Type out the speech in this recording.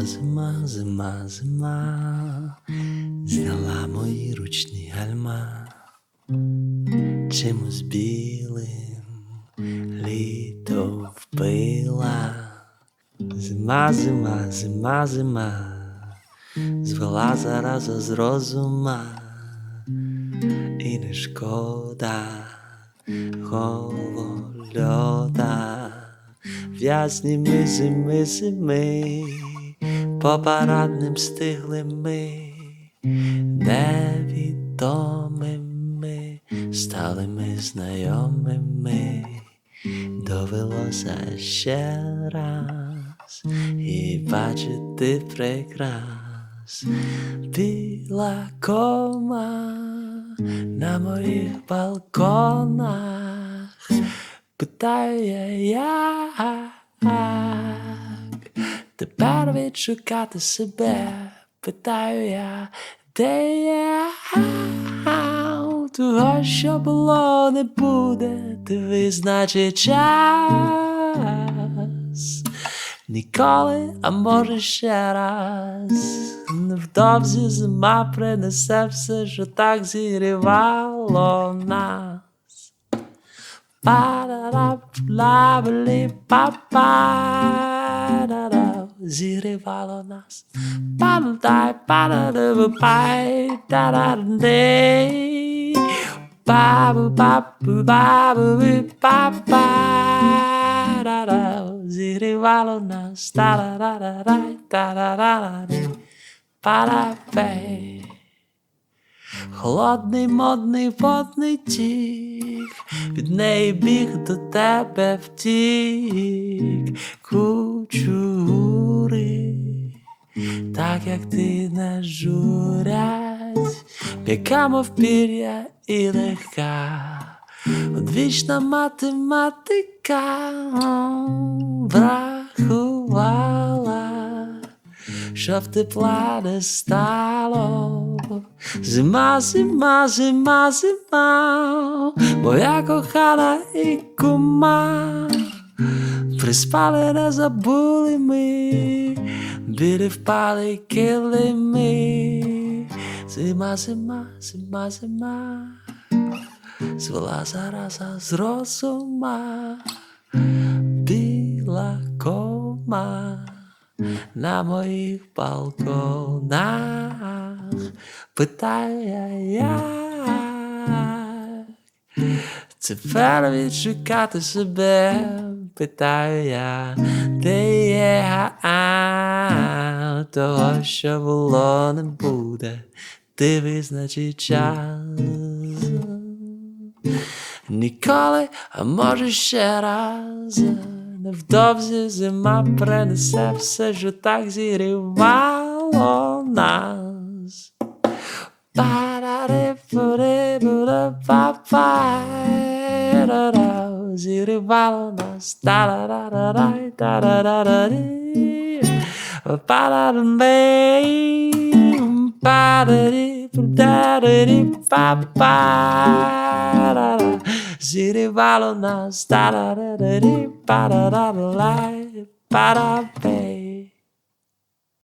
зима, зима, зима, зняла мої ручні гальма. Чимось білим літо впила. Зима, зима, зима, зима, звела зараза з розума, і не шкода голольода, в'язні ми зими зими, по парадним стигли ми, невідомими, стали ми знайомими, довелося ще раз і бачити прекрас, біла кома на моїх балконах, питаю я тепер відшукати себе, питаю я, де я того, що було, не буде, ти визначи час. Ніколи, а може ще раз. Невдовзі зима принесе все, що так зігрівало нас. Па-да-да-бла-блі-па-па-да-да, Зігрівало нас. Па-да-дай, па-да-да-бай, да-да-дей. Ба-бу-ба-бу-ба-бу-ба-ба-да-да, Зігрівало нас. Та-да-да-да-дай, та-да-да-да-дай, па-да-бей. Холодний модний водний тік, Від неї біг до тебе втік, кучури, так як ти не журять, м'яка мов пір'я і легка, одвічна математика врахувала щоб тепла не стало. Зима, зима, зима, зима, моя кохана і кума, приспали, не забули ми, білі впали килими. Зима, зима, зима, зима, звела зараза з розума, біла кома на моїх балконах питаю я тепер відшукати себе, питаю я, де є того, що було, не буде, ти визначи час. Ніколи, а може ще раз. Невдовзі зима принесе все, що так зігрівало нас. Па-ра-ри-пу-ри-бу-ра-па-па-ра-ра, Зігрівало нас. Та-ра-ра-ра-рай,